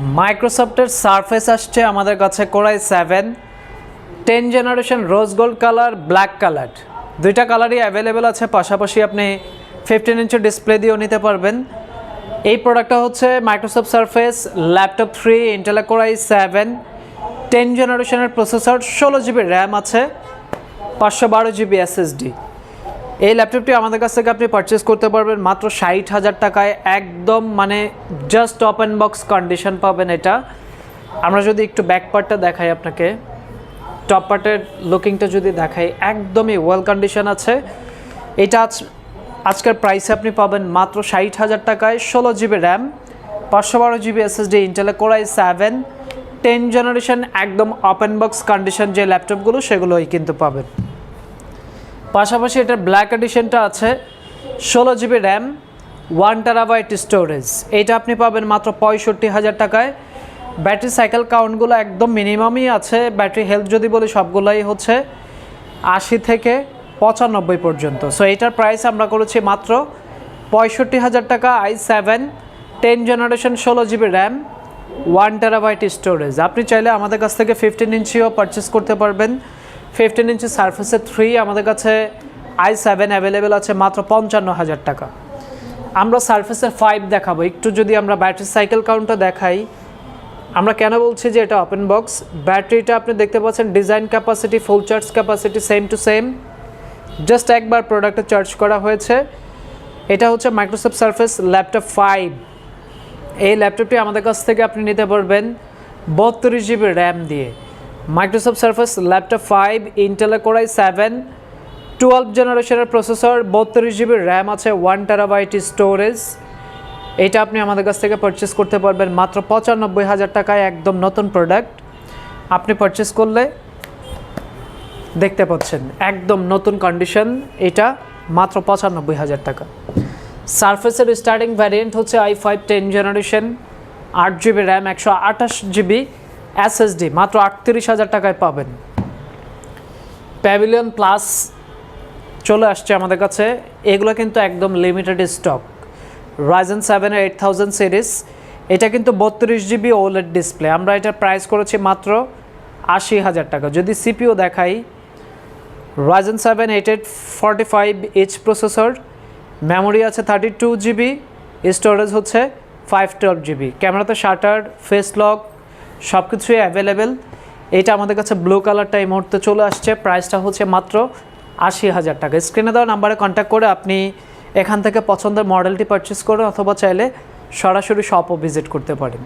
মাইক্রোসফটের সারফেস আসছে আমাদের কাছে core i seven. Ten generation rose gold colour, black colour. দুইটা কালারই অ্যাভেলেবেল আছে, পাশাপাশি আপনি ফিফটিন ইঞ্চের ডিসপ্লে দিয়েও নিতে পারবেন। এই প্রোডাক্টটা হচ্ছে Microsoft Surface laptop three Intel core i seven ten জেনারেশনের প্রসেসর ষোলো জিবি র্যাম আছে, পাঁচশো বারো জিবি এসএসডি এই ল্যাপটপটি আমাদের কাছ থেকে আপনি পারচেস করতে পারবেন মাত্র ষাট হাজার টাকায়। একদম মানে জাস্ট ওপেন বক্স কন্ডিশন পাবেন এটা। আমরা যদি একটু ব্যাক পার্টটা দেখাই আপনাকে। টপ পার্টের লুকিংটা যদি দেখাই, একদমই ওয়েল কন্ডিশন আছে। এটা আজ আজকের প্রাইসে আপনি পাবেন মাত্র ষাট হাজার টাকায়। ষোলো জিবি র্যাম পাঁচশো বারো GB SSD ইন্টেলে core i seven ten generation একদম ওপেন বক্স কন্ডিশন যে ল্যাপটপগুলো সেগুলোই কিন্তু পাবেন। পাশাপাশি এটার ব্ল্যাক এডিশনটা আছে, ষোলো GB RAM one terabyte storage এইটা আপনি পাবেন মাত্র পঁয়ষট্টি হাজার টাকায়। ব্যাটারি সাইকেল কাউন্টগুলো একদম মিনিমামই আছে। ব্যাটারি হেলথ যদি বলি, সবগুলোই হচ্ছে আশি থেকে পঁচানব্বই পর্যন্ত। সো এইটার প্রাইস আমরা করেছি মাত্র পঁয়ষট্টি হাজার টাকা আই সেভেন টেন জেনারেশন ষোলো GB RAM one terabyte storage আপনি চাইলে আমাদের কাছ থেকে ফিফটিন ইঞ্চিও পারচেস করতে পারবেন। ফিফটিন ইঞ্চি সার্ফেসের থ্রি আমাদের কাছে আই সেভেন অ্যাভেলেবেল আছে মাত্র পঞ্চান্ন হাজার টাকা। আমরা সার্ফেসের ফাইভ দেখাবো। একটু যদি আমরা ব্যাটারি সাইকেল কাউন্টটা দেখাই, আমরা কেন বলছি যে এটা ওপেন বক্স ব্যাটারিটা আপনি দেখতে পাচ্ছেন design capacity full charge capacity same to same just একবার প্রোডাক্টে চার্জ করা হয়েছে। এটা হচ্ছে মাইক্রোসফট সার্ফেস ল্যাপটপ ফাইভ এই ল্যাপটপটি আমাদের কাছ থেকে আপনি নিতে পারবেন বত্রিশ জিবি র্যাম দিয়ে। মাইক্রোসফট সার্ফেস ল্যাপটপ ফাইভ ইন্টেলে কোরাই সেভেন টুয়েলভ জেনারেশনের প্রসেসর বত্রিশ জিবি র্যাম আছে ওয়ান টেরাবাইট স্টোরেজ এটা আপনি আমাদের কাছ থেকে পারচেস করতে পারবেন মাত্র পঁচানব্বই হাজার টাকায় একদম নতুন প্রোডাক্ট আপনি পারচেস করলে দেখতে পাচ্ছেন একদম নতুন কন্ডিশন এটা মাত্র পঁচানব্বই হাজার টাকা। সারফেসের স্টার্টিং ভ্যারিয়েন্ট হচ্ছে আই ফাইভ টেন জেনারেশন আট জিবি র্যাম একশো আঠাশ জিবি এসএসডি মাত্র আটত্রিশ হাজার টাকায় পাবেন। প্যাভিলিয়ন প্লাস চলে আসছে আমাদের কাছে। এগুলো কিন্তু একদম লিমিটেড স্টক রাইজেন সেভেনের এইট থাউজেন্ড সিরিজ এটা কিন্তু বত্রিশ জিবি ওলেড ডিসপ্লে আমরা এটার প্রাইস করেছি মাত্র আশি হাজার টাকা। যদি সিপিও দেখাই Ryzen seven eight eight forty five H processor memory আছে থার্টি টু জিবি স্টোরেজ হচ্ছে ফাইভ টুয়েলভ জিবি ক্যামেরাতে শাটার ফেস লক সব কিছুই অ্যাভেলেবেল এটা আমাদের কাছে ব্লু কালারটা এই মুহূর্তে চলে আসছে। প্রাইসটা হচ্ছে মাত্র আশি হাজার টাকা। স্ক্রিনে দেওয়া নাম্বারে কন্ট্যাক্ট করে আপনি এখান থেকে পছন্দের মডেলটি পারচেস করুন অথবা চাইলে সরাসরি শপও ভিজিট করতে পারেন।